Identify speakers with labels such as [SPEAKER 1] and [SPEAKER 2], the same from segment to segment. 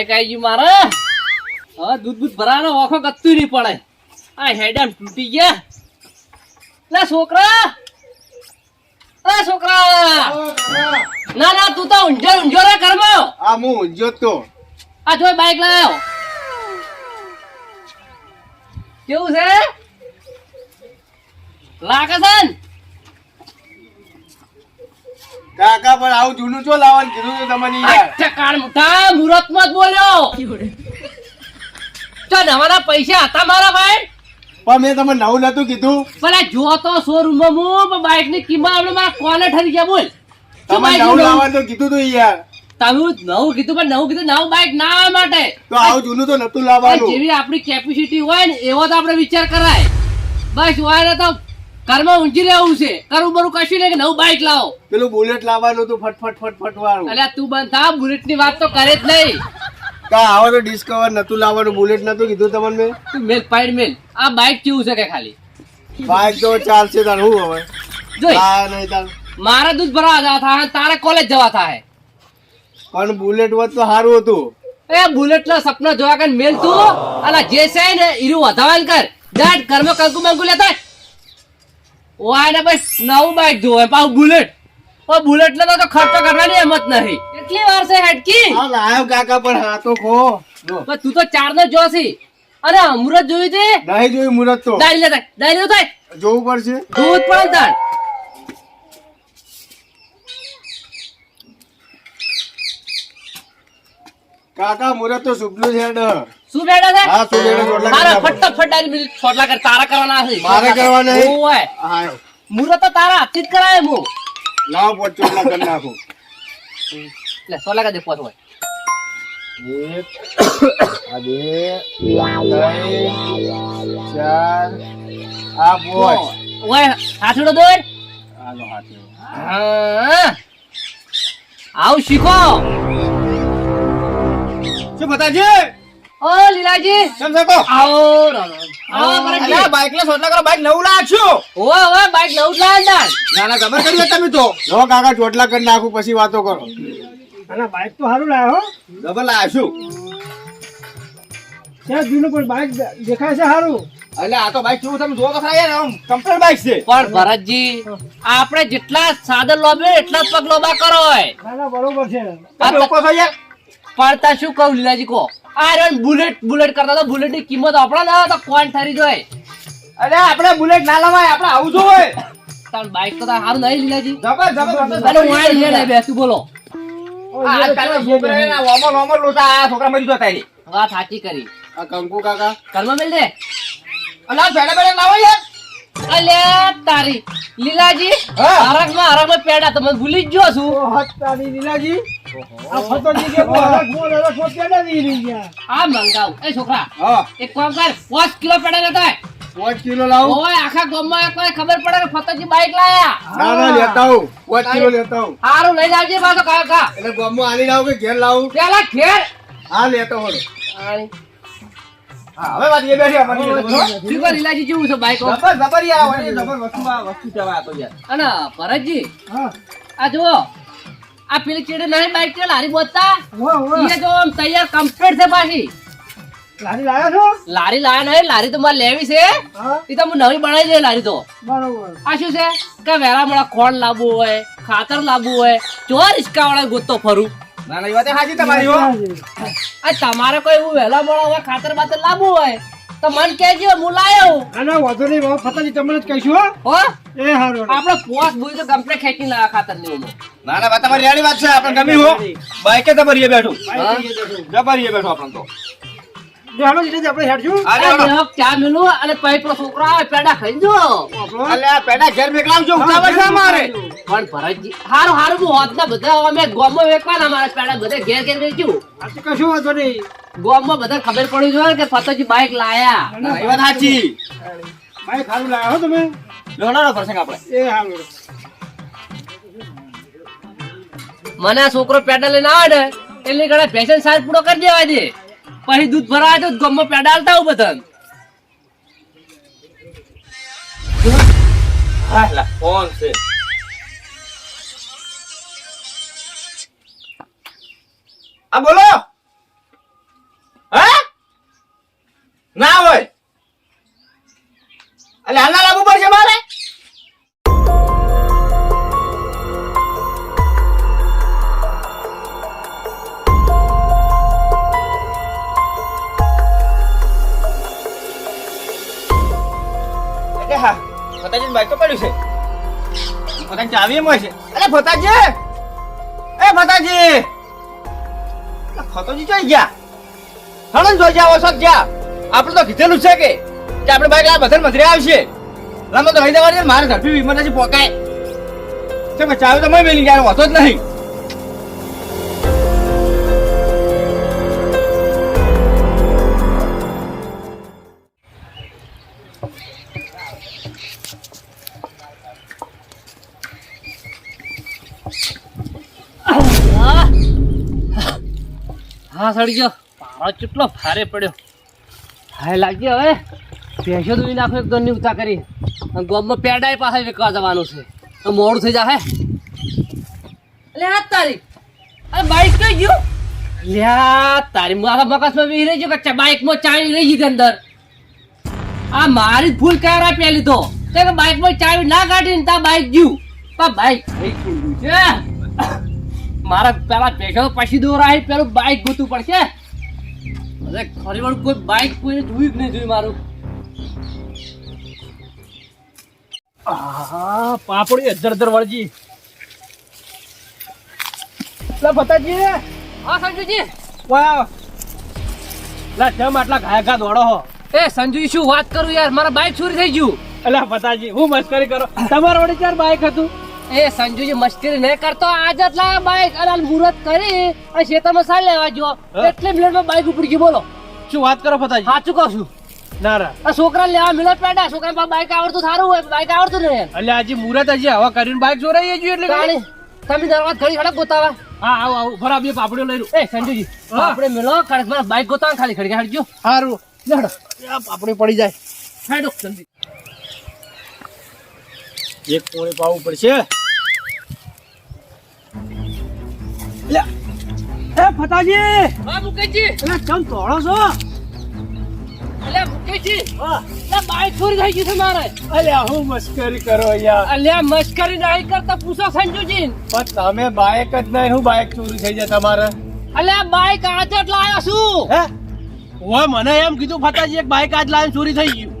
[SPEAKER 1] Bike આવી ગયું મારે? હવે દૂધ દૂધ ભરાનો ઓખો કત્તું નહીં પડે. આ હેડામ તૂટી ગયા. લે છોકરા. અ છોકરા. ના ના તું તો ઊંઝો ઊંઝો રે ઘરમાં.
[SPEAKER 2] આ હું ઊંઝો તો.
[SPEAKER 1] આ જો બાઈક લાવ કેવું છે? લાગે છે?
[SPEAKER 2] કાકા પણ આવું જૂનું છો લાવવાનું? કીધું તો તમને યાર.
[SPEAKER 1] મુઠા મુહૂર્તમાં જ બોલ્યો. તો નવાના પૈસા હતા મારા ભાઈ?
[SPEAKER 2] પણ મેં તમને નવું નતું કીધું.
[SPEAKER 1] પેલા જો તો શોરૂમમાં હું પણ બાઈકની કિંમત આપણે મારા કોને ઠરી ગયા બોલ.
[SPEAKER 2] તમે નવું લાવવાનું તો કીધું તું યાર.
[SPEAKER 1] તમે નવું કીધું પણ નવું કીધું નવું બાઈક ના આવે માટે.
[SPEAKER 2] તો આવું જૂનું તો નતું લાવવાનું.
[SPEAKER 1] જેવી આપણી કેપેસિટી હોય ને એવો તો આપણે વિચાર કરાય. બસ હોય ને તો ઘરમાં ઊંચી રહેવું છે. કરવું બરું કશું નહીં કે નવું બાઇક લાવો.
[SPEAKER 2] પેલું બુલેટ લાવવાનું હતું ફટફટ ફટફટ વાળું
[SPEAKER 1] અલ્યા તું બંધ થા બુલેટની વાત તો કરે જ નહીં.
[SPEAKER 2] કા આવો તો ડિસ્કવર નતું લાવવાનું બુલેટ નતું કીધું તમને મેં?
[SPEAKER 1] તું મેલ પાઈડ મેલ. આ બાઇક કેવું છે કે ખાલી?
[SPEAKER 2] બાઈક તો ચાલશે તાર હું હવે?
[SPEAKER 1] જોઈ.
[SPEAKER 2] હા નહીં તાર.
[SPEAKER 1] મારા દૂધ ભરવા જવા થા તારે કોલેજ જવા થાય
[SPEAKER 2] પણ બુલેટ વત તો સારું હતું.
[SPEAKER 1] એ બુલેટ ના સપના જોયા કર મેલ તું. અલા જે છે ને ઈરું વધાવાલ કર. જાટ કર્મ કંકુ મંકુ લેતા ઓય ને બસ નવું બાઈક જોવે પાછું બુલેટ. ઓ બુલેટ નો તો ખર્ચો કરવાની હિંમત નહીં. કેટલી વાર છે હેડકી?
[SPEAKER 2] હા લાયો કાકા પણ હાથો ખો. જો.
[SPEAKER 1] પણ તું તો ચાર નો જોસી અરે અમૃત જોયું છે?
[SPEAKER 2] દાઈ જોયું મુરત તો.
[SPEAKER 1] દાડી લેતા દાડી થાય.
[SPEAKER 2] જોવું પડશે.
[SPEAKER 1] દૂધ પણ તાર
[SPEAKER 2] કાકા મુરત તો શુભનું છે હેડ.
[SPEAKER 1] શું બેઠા છે?
[SPEAKER 2] હા શું બેઠા ચોટલા
[SPEAKER 1] મારા ફટાફટ દાડી મિલ છોટલા કર તારા કરવાના છે.
[SPEAKER 2] મારે કરવા નહીં.
[SPEAKER 1] ઓય
[SPEAKER 2] હા
[SPEAKER 1] મુરત તો તારા હાથથી જ કરાય હું
[SPEAKER 2] લાવ પોચ ચોટલા કરી નાખું.
[SPEAKER 1] લે છોટલા કર દે પોત હોય.
[SPEAKER 2] એક આ બે ત્રણ ચાર આ પોચ
[SPEAKER 1] ઓય હાથડો દોર
[SPEAKER 2] આનો હાથે
[SPEAKER 1] હા. આવું શીખો.
[SPEAKER 2] શું બતાજી
[SPEAKER 1] ઓ લીલાજી.
[SPEAKER 2] કેમ શકો
[SPEAKER 1] આવો. આવો ભરતજી.
[SPEAKER 2] બાઈક ને સોટલા કરો બાઈક નવું લાવશું
[SPEAKER 1] ઓ ઓ બાઈક નવું તાણ.
[SPEAKER 2] ના. ના ખબર કરી તમે તો. લો કાકા ચોટલા કરી નાખું પછી વાતો કરો.
[SPEAKER 3] અને બાઈક તો સારું લાવ્યો હો.
[SPEAKER 2] ડબલ લાવશું
[SPEAKER 3] ક્યાં જૂનું પણ બાઈક દેખાય છે સારું
[SPEAKER 2] એટલે આ તો બાઈક કેવું તમે જોવો તો ખરા યાર આમ કમ્પ્લીટ બાઈક છે.
[SPEAKER 1] પણ ભરતજી આપણે જેટલા સાદર લોબે એટલા જ પગ લોબા કરો હોય.
[SPEAKER 3] ના ના બરોબર છે.
[SPEAKER 1] આ
[SPEAKER 2] લોકો છો યાર.
[SPEAKER 1] પણ શું કહું લીલાજી કહો આ બુલેટ બુલેટ કરતા તો બુલેટની કિંમત આપણા ના તો કોણ થરી જોય.
[SPEAKER 2] અરે આપણે બુલેટ ના લવાય આપણે આવું જો હોય
[SPEAKER 1] તાર બાઈક તો તાર સારું નહીં લીલાજી
[SPEAKER 2] જબર જબર
[SPEAKER 1] અને હું આ લઈને બેસું બોલો.
[SPEAKER 2] આજકાલના છોકરાઓના વોમો વોમો લોટા આ છોકરા મરી જતા રે.
[SPEAKER 1] વાત સાચી કરી.
[SPEAKER 2] આ કંકુ કાકા.
[SPEAKER 1] કર્મ મેલ દે.
[SPEAKER 2] અલા પેડા પેડા લાવો યાર.
[SPEAKER 1] અલ્યા તારી લીલાજી. હરકમાં હરકમાં પેડા તમે ભૂલી જ ગયો છું.
[SPEAKER 3] હત્તાની લીલાજી. આ ફતોજી કે હરખ મોર હરખ મોર કેડા નહીં રહી ગયા
[SPEAKER 1] આ મંગાવ. એ છોકરા
[SPEAKER 2] હા.
[SPEAKER 1] એક કામ કર પાંચ કિલો પેડા લેતા
[SPEAKER 2] પાંચ કિલો લાવું?
[SPEAKER 1] ઓય આખા ગામમાં કોઈ ખબર પડે કે ફતોજી બાઈક લાયા.
[SPEAKER 2] ના ના લેતા હું પાંચ કિલો લેતા હું
[SPEAKER 1] હારું લઈને આવજે પાછો કાકા
[SPEAKER 2] એટલે ગામમાં આલી લાવું કે ઘેર લાવું?
[SPEAKER 1] પેલા ઘેર.
[SPEAKER 2] હા લેતો હું
[SPEAKER 1] આણી.
[SPEAKER 2] હવે વાત એ બેઠી અમારી
[SPEAKER 1] શું કર જેવું છે બાઈક
[SPEAKER 2] જબર જબર યાર વસ્તુ વસ્તુ કહેવાય તો યાર.
[SPEAKER 1] અને ભરતજી
[SPEAKER 3] હા.
[SPEAKER 1] આ જુઓ આ પેલી ચીડે નહીં બાઈક છે લારી
[SPEAKER 3] વાહ
[SPEAKER 1] એ તો આમ તૈયાર કમ્પ્લીટ છે પાછી.
[SPEAKER 3] લારી લાવ્યા છો?
[SPEAKER 1] લારી લાયા નહીં લારી તો મારે લેવી છે. એ તો હું નવી બનાવી દે લારી તો.
[SPEAKER 3] બરોબર.
[SPEAKER 1] આ શું છે? કે વેરા મળા ખોળ લાવવું હોય ખાતર લાવવું હોય ચોર રિસ્કા વાળા ગોતતો ફરું.
[SPEAKER 2] ના ના એ વાત સાચી તમારી હો.
[SPEAKER 1] આ તમારે કોઈ એવું વહેલા મોડા હોય ખાતર બાતર લાવવું હોય તો મન કેજો હું લાયો
[SPEAKER 3] વધુ નહીં બાબા ફતાજી તમને જ કહીશું હો.
[SPEAKER 1] હો?
[SPEAKER 3] એ હારો
[SPEAKER 1] આપણે પોસ ભૂલ તો ગમતે ખેંચી ના ખાતર ને ઉંમર
[SPEAKER 2] ના ના વાત તમારી રેડી વાત છે આપણે ગમી હો. બાઈકે એ બેઠું. જબરીએ બેઠો આપણે તો.
[SPEAKER 3] હાલો જીતે આપણે હેડશું
[SPEAKER 2] અરે
[SPEAKER 1] આ બેહક ચા મેલું? અને પછી પેલો છોકરો પેડા ખાઈ જો.
[SPEAKER 3] આપણો.
[SPEAKER 2] અલે આ પેડા ઘેર મેકલાવજો ઉતાવળ છે મારે
[SPEAKER 1] પણ ભરતજી હારું હારું હું હોતના બધા અમે ગોમમાં વેચવાના મારા પેડા બધા ઘેર ઘેર વેચ્યું
[SPEAKER 3] આ કશું વાંધો નહીં.
[SPEAKER 1] ગોમમાં બધા ખબર પડી જોઈએ કે ફતોજી બાઈક લાયા.
[SPEAKER 2] એ વાત સાચી
[SPEAKER 3] બાઈક હારું લાયા હો તમે.
[SPEAKER 2] લોણાનો પ્રસંગ આપણે?
[SPEAKER 3] એ હારું.
[SPEAKER 1] મને છોકરો પેડા લઈને આવે ને એટલે ઘણા ફેશન સાજ પૂરો કરી દેવા દે. પછી દૂધ ભરાવા તો ગમો પેડાલતા
[SPEAKER 2] હું બધા હાલા છે. આ બોલો. હા? ના હોય. અલે હાલા લાગુ ચાવી હોય છે. અરે ફતાજી એ ફતાજી ફતોજી જોઈ ગયા? હણન જોઈ જાવ સક જા. આપણે તો કીધેલું છે કે કે આપણે બાઈક આ બધા મધરે આવશે. લાંબો તો હઈ દેવાની મારે ઝડપી વિમાનથી પોકાય. મેં ચાવી તો મેં મેલી ગયા હોતો જ નહીં.
[SPEAKER 1] હા સડી ગયો. પારો કેટલો ભારે પડ્યો. હાય લાગ્યો હવે. ભેંસો ધોઈ નાખો એક ગણની ઉતા કરી. અને ગોબમાં પેડાય પાસે વેકવા જવાનું છે. તો મોડું થઈ જાહે. લે હાથ તારી. અરે બાઈક કઈ ગયું? લ્યા તારી મારા મગજમાં બી રહી ગયો કે બાઈકમાં ચાવી રહી ગઈ અંદર. આ મારી ફૂલ ભૂલ આપી લીધો? તો બાઈકમાં ચાવી ના કાઢીને તા બાઇક ગયું. પણ બાઈક થઈ ગયું છે. મારા પેલા ભેગા પછી દોરાય પેલું બાઈક ગોતું પડશે. અરે ખરી વાળું કોઈ બાઈક કોઈને જોયું જ નહીં જોયું મારું.
[SPEAKER 3] પાપડી અધર અધર વળજી. લા બતાજી
[SPEAKER 1] હા સંજુજી.
[SPEAKER 3] વાહ. લા જમ આટલા ઘાયા ઘા દોડો હો.
[SPEAKER 1] એ સંજુજી શું વાત કરું યાર? મારા બાઈક ચોરી થઈ ગયું.
[SPEAKER 3] અલા બતાજી હું મસ્કરી કરો. તમારા વડે ચાર બાઈક હતું?
[SPEAKER 1] એ સંજુજી મસ્કરી નહીં કરતો. આજ જ લાયા બાઈક અને મુહૂર્ત કરી અને ખેતરમાં સાલ લેવા જો. એટલે મિનિટમાં બાઈક ઉપર ગઈ બોલો.
[SPEAKER 3] શું વાત કરો ફતાજી?
[SPEAKER 1] સાચું કહું છું.
[SPEAKER 3] ના
[SPEAKER 1] છોકરા લેવા મિલો પેડા. છોકરા બાઈક આવડતું સારું હોય બાઈક આવડતું નહીં
[SPEAKER 3] એટલે આજે મુહૂર્ત હજી હવા કરીને બાઈક જોરાઈ ગયું એટલે
[SPEAKER 1] ગાડી તમે દરવાજ ઘડી ખડક ગોતાવા.
[SPEAKER 3] હા આવો આવો. ભરા બે પાપડીઓ લઈ
[SPEAKER 1] એ સંજુજી. આપણે મિલો ખડક મારા બાઈક ગોતાવા ખાલી ખડી હાડજો
[SPEAKER 3] સારું
[SPEAKER 1] લેડો
[SPEAKER 3] પાપડી પડી જાય.
[SPEAKER 1] હેડો જલ્દી
[SPEAKER 3] એક પોણી પાવું પડશે. લે. એ ફતાજી
[SPEAKER 1] હા મુકેશજી.
[SPEAKER 3] એટલે ચમ તોડો છો?
[SPEAKER 1] અલ્યા મુકેશજી. અલ્યા બાઈક ચોરી થઈ ગઈ છે મારે.
[SPEAKER 3] અલ્યા હું મસ્કરી કરો યાર.
[SPEAKER 1] અલ્યા મસ્કરી નહીં કરતા પૂછો સંજુજી
[SPEAKER 3] પણ તમે બાઈક જ નહીં હું બાઈક ચોરી થઈ જાય તમારે?
[SPEAKER 1] અલ્યા બાઈક આજે જ લાયો છું.
[SPEAKER 3] હે? ઓય મને એમ કીધું ફતાજી એક બાઈક આજ લાવીને ચોરી થઈ ગયું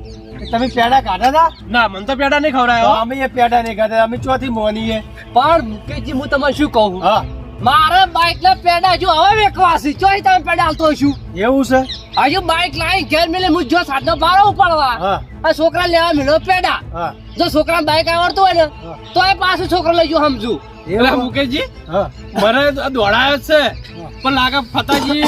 [SPEAKER 2] તમે પેડા કાઢા હતા
[SPEAKER 3] ના મને તો પેડા નહીં ખવડાયો.
[SPEAKER 2] અમે એ પેડા નહીં ખાતા અમે ચોથી મોનીએ.
[SPEAKER 1] પણ મુકેશજી હું તમને શું કહું?
[SPEAKER 2] હા.
[SPEAKER 1] મારે બાઈક ને પેડા જો હવે વેકવાસી. ચોઈ તમે પેડા હાલતો છું
[SPEAKER 2] એવું છે?
[SPEAKER 1] હજુ બાઈક લાવી ઘેર મેલે હું જો સાધનો બારો ઉપાડવા. આ છોકરા લેવા મેળો પેડા. જો છોકરા બાઈક આવડતું હોય ને તો એ પાછું છોકરો લઈ જો સમજુ.
[SPEAKER 3] એલા મુકેશજી
[SPEAKER 2] હા.
[SPEAKER 3] મને તો દોડાયો જ છે. પણ લાગે ફતાજી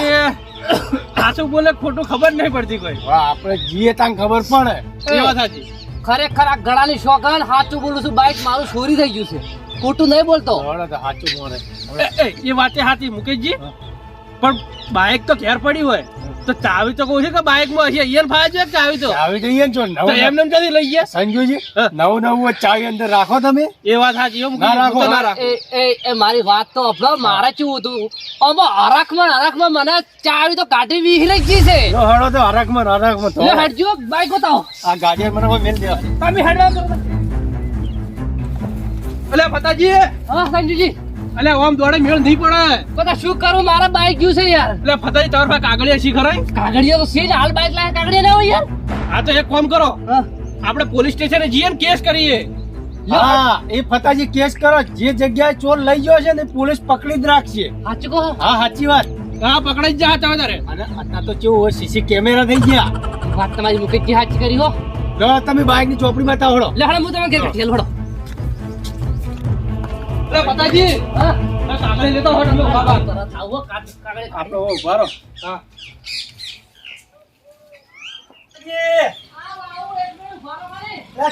[SPEAKER 3] સાચું બોલે ખોટું ખબર નહીં પડતી કોઈ.
[SPEAKER 2] આપણે જીએ તાંગ ખબર પડે.
[SPEAKER 3] એ વાત સાચી.
[SPEAKER 1] ખરેખર આ ગળાની શોખન સાચું બોલું છું બાઈક મારું ચોરી થઈ ગયું છે. ખોટું નહીં બોલતો.
[SPEAKER 2] સાચું
[SPEAKER 3] એ વાતે સાચી મુકેશજી. પણ બાઈક તો ઘેર પડી હોય. તો ચાવી તો કહું છે કે બાઈકમાં હશે અહીંયા ફાય છે કે ચાવી તો?
[SPEAKER 2] ચાવી તો અહીંયા છો
[SPEAKER 3] તો એમ નેમ ક્યાંથી લઈ ગયા?
[SPEAKER 2] સંજુજી. નવું નવું ચાવી અંદર રાખો તમે.
[SPEAKER 3] એ વાત સાચી એમ
[SPEAKER 2] ના રાખો,
[SPEAKER 3] ના રાખો.
[SPEAKER 1] એ એ એ મારી વાત તો અભલો મારે કેવું હતું? આમાં હરખમાં હરખમાં મને ચાવી તો કાઢી વિહરી ગઈ છે.
[SPEAKER 2] જો હળો તો હરખમાં ને હરખમાં તો.
[SPEAKER 1] હટજો બાઈક બતાવો.
[SPEAKER 2] આ ગાડી મને કોઈ મેલ દેવા.
[SPEAKER 1] તમે હેડવા.
[SPEAKER 3] અલ્યા પતાજી
[SPEAKER 1] હા સંજુજી.
[SPEAKER 3] અલ્યા ઓમ દોડે મેળ નહીં પડે.
[SPEAKER 1] બધા શું કરું? મારા બાઈક ગયું છે યાર.
[SPEAKER 3] એટલે ફતાજી તમારા પાસે કાગળિયા શી ખરાય
[SPEAKER 1] કાગળિયા તો છે જ. હાલ બાઈક લાયા કાગળિયા ના હોય યાર.
[SPEAKER 3] આ તો એક કામ કરો. આપણે પોલીસ સ્ટેશને જઈએ ને કેસ કરીએ.
[SPEAKER 2] હા એ ફતાજી કેસ કરો. જે જગ્યાએ ચોર લઈ ગયો છે ને પોલીસ પકડી જ રાખશે.
[SPEAKER 1] સાચું કહો.
[SPEAKER 2] હા સાચી વાત.
[SPEAKER 3] હા પકડાઈ જ જા તમે તારે.
[SPEAKER 2] અને અત્યારે તો કેવું હોય સીસી કેમેરા થઈ ગયા.
[SPEAKER 1] વાત તમારી મુકેશજી સાચી કરી હો.
[SPEAKER 2] તમે બાઇકની ચોપડી બતાવો હળો
[SPEAKER 1] લે હું તમે ઘેર ઠેલ હળો હા?
[SPEAKER 3] લેતો હો તમે ઊભા રહો.
[SPEAKER 1] આવો કાગ-
[SPEAKER 3] આપણે ઊભા રહો. હા.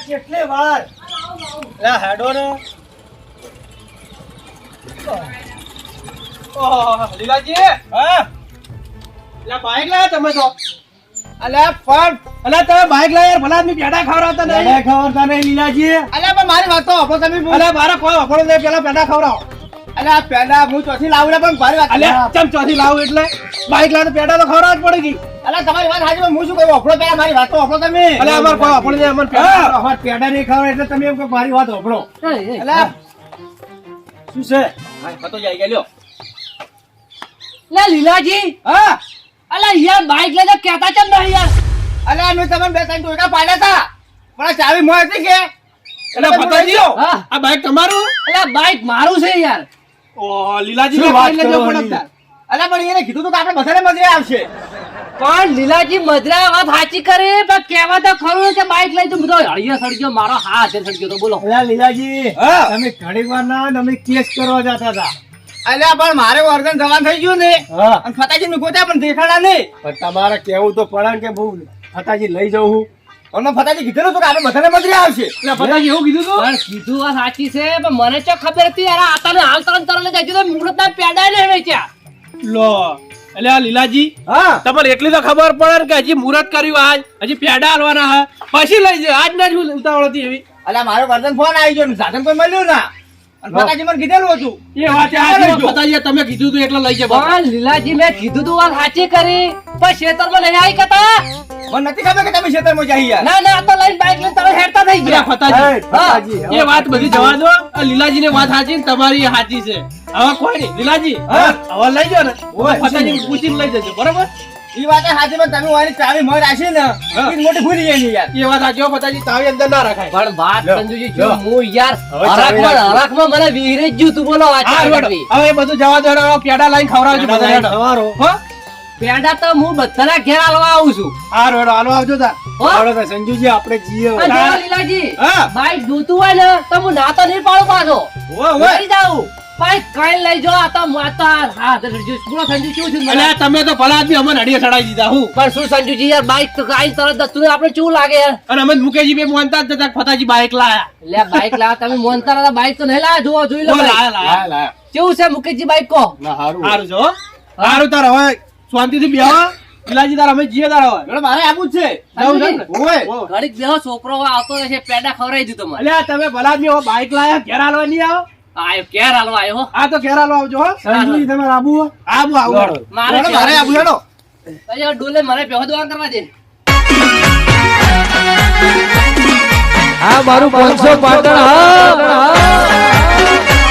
[SPEAKER 2] કેટલી વાર? લે હેડો ને.
[SPEAKER 3] લીલાજી! હા? બાઈક લાયા તમે તો?
[SPEAKER 2] અલે પણ
[SPEAKER 3] અલે તમે બાઈક લાયા ભલા આદમી પેડા ખવડાવતા
[SPEAKER 2] પેડા
[SPEAKER 3] નહીં
[SPEAKER 2] ખવડાવતા નહીં લીલાજી? અલ્યા પણ મારી વાત તો આપો તમે
[SPEAKER 3] અરે મારા કોઈ વફળો નહીં પેલા પેડા ખવડાવો.
[SPEAKER 2] અલ્યા પેડા હું ચોથી લાવડે પણ મારી વાત
[SPEAKER 3] અલ્યા ચમ ચોથી લાવું એટલે? બાઈક લાવે પેડા તો ખવડાવવા જ પડે કી
[SPEAKER 2] અલા તમારી વાત સાચી હું શું કહું? ઓફળો પેલા મારી વાત તો ઓફળો તમે.
[SPEAKER 3] અલે અમાર કોઈ આપણને અમર
[SPEAKER 2] હા, અમાર પેડા નહીં ખાવ એટલે તમે એમ કહો મારી વાત ઓફળો
[SPEAKER 1] એ,
[SPEAKER 2] શું છે? હા, ખતો જાય ગયા લ્યો.
[SPEAKER 1] લે લીલાજી.
[SPEAKER 2] હા.
[SPEAKER 1] અલા યાર બાઈક લઈને કેતા ચમ નહીં યાર?
[SPEAKER 2] અલે અમે તમને બે ત્રણ ટોયકા પાડ્યા હતા. પણ ચાવી મોય હતી કે?
[SPEAKER 3] એટલે ફતાજી આ બાઈક તમારું?
[SPEAKER 1] એટલે બાઈક મારું છે યાર.
[SPEAKER 3] ઓ લીલાજી
[SPEAKER 2] વાત કરો. અલા પણ એને કીધું તો કે આપણે બધાને મજરે આવશે.
[SPEAKER 1] પણ લીલાજી મજરા વાત સાચી કરે પણ કહેવા તો ખરું કે બાઈક લઈ તું બધો હળિયો સળગ્યો મારો હાથ સળગ્યો તો બોલો.
[SPEAKER 4] અલા લીલાજી
[SPEAKER 2] હા.
[SPEAKER 4] તમે ઘણી વાર ના તમે કેસ કરવા જતા હતા.
[SPEAKER 2] અલ્યા પણ મારે વર્ગન જવાન થઈ ગયું ને.
[SPEAKER 4] હા.
[SPEAKER 2] અને ફતાજી મૂકો ત્યાં પણ દેખાડા નહીં.
[SPEAKER 4] પણ તમારે કેવું તો પડે કે બહુ ફતાજી લઈ જવું હું.
[SPEAKER 2] અમને ફટાજી કીધું હતું કે આપણે બધાને મજરી આવશે.
[SPEAKER 3] એટલે ફતાજી એવું કીધું તું?
[SPEAKER 1] પણ કીધું આ સાચી છે પણ મને ચો ખબર હતી યાર આતાને તને હાલ તરણ તરત જાય તો મુહૂર્ત ના પેડા ને વેચ્યા
[SPEAKER 3] લો એટલે આ લીલાજી
[SPEAKER 2] હા.
[SPEAKER 3] તમારે એટલી તો ખબર પડે કે હજી મુહૂર્ત કર્યું આજ હજી પેડા હાલવાના હા. પછી લઈ જાય આજ ના જ ઉતાવળ હતી એવી.
[SPEAKER 2] એટલે મારો વર્ધન ફોન આવી ગયો ને સાધન કોઈ મળ્યું ના. ફતાજી મને કીધેલું હતું.
[SPEAKER 3] એ વાત
[SPEAKER 2] ચાલો
[SPEAKER 3] આ
[SPEAKER 2] જો.
[SPEAKER 3] ફતાજી તમે કીધું તું એટલે લઈ જાય
[SPEAKER 1] લીલાજી મેં કીધું તું વાત સાચી કરી પણ ખેતરમાં નહીં આવી કતા
[SPEAKER 2] મને નથી ખબર કે તમે ખેતરમાં જઈ યાર
[SPEAKER 1] ના ના તો લઈને બાઈક લઈને તમે હેડતા થઈ ગયા.
[SPEAKER 3] ફતાજી
[SPEAKER 4] એ,
[SPEAKER 3] વાત બધી જવા દો. લીલાજી ને વાત સાચી ને તમારી સાચી છે. હવે કોઈ નહીં. લીલાજી
[SPEAKER 2] હા.
[SPEAKER 3] હવે લઈ જાઓ ને. ફતાજી પૂછીને લઈ જજો બરોબર?
[SPEAKER 2] ઈ વાત સાચી પણ તમે વાળી ચાવી મર રાખી ને
[SPEAKER 3] હા.
[SPEAKER 2] મોટી ભૂલી જાય યાર
[SPEAKER 3] એ વાત સાચી હો, ફતાજી અંદર ના રખાય
[SPEAKER 1] પણ વાત સંજુજી. જો હું યાર હરાકમાં હરાકમાં મને વિહરે જ તું બોલો વાત
[SPEAKER 3] હા,
[SPEAKER 1] ચાલી
[SPEAKER 3] હેડો.
[SPEAKER 1] કરવી.
[SPEAKER 3] હવે એ બધું જવા દો પેડા લાઈન ખવડાવજો બધા
[SPEAKER 4] ખવારો.
[SPEAKER 3] હો?
[SPEAKER 1] પેડા તો હું બધાના ઘેર આલવા આવું છું
[SPEAKER 3] હારું, હેડો, હાલો આવજો તાર.
[SPEAKER 1] હો?
[SPEAKER 4] સંજુજી આપણે જીએ હવે.
[SPEAKER 1] અને જો લીલાજી બાઈક જોતું હોય ને તો હું ના તો નહીં પાડું પાછો. જાઉં પણ કઈ લઈ જાઓ આ તો માતા હા તો સંજુ બોલો સંજુ શું થયું મને?
[SPEAKER 3] અલ્યા, તમે તો ભલા આદમી અમને અડીએ ચડાઈ દીધા હું?
[SPEAKER 1] પણ શું સંજુજી યાર બાઈક તો આઈને તરત જતું આપણે કેવું લાગે યાર?
[SPEAKER 3] અને અમે મુકેશજી બે મોહનતા જ ફતાજી બાઈક લાયા.
[SPEAKER 1] લે બાઈક લાવ તમે મોનતા હતા બાઈક તો નહીં લાયા જોવો જોઈ લો
[SPEAKER 3] લાયા, લાયા.
[SPEAKER 4] લાયા, લાયા.
[SPEAKER 1] કેવું છે મુકેશજી બાઈક કો
[SPEAKER 4] ના, હારું.
[SPEAKER 3] હારું છે, હારું તાર હવે શાંતિથી બેહો. ઇલાજી તાર અમે જીએ તાર હવે.
[SPEAKER 2] મેડમ મારે આવું છે.
[SPEAKER 3] છે?
[SPEAKER 2] ઓય.
[SPEAKER 1] ઘડીક બેહો છોકરો આવતો રહેશે પેડા ખવડાવી દીધો મને
[SPEAKER 3] અલ્યા તમે ભલા આદમી બાઈક લાયા ઘેર હાલવા નહીં આવો?
[SPEAKER 1] આયો કેર આલો આવ્યો હો?
[SPEAKER 3] આ તો કેર આલો આવજો હો.
[SPEAKER 4] સંજુજી તમારે આબુ હો?
[SPEAKER 3] આવું આવો
[SPEAKER 1] મારે
[SPEAKER 2] મારે આબુ. હેડો
[SPEAKER 1] અહીંયા ડોલે મારે પહેવા દવા કરવા દે.
[SPEAKER 5] આ મારું પાંચસો પાટણ હા.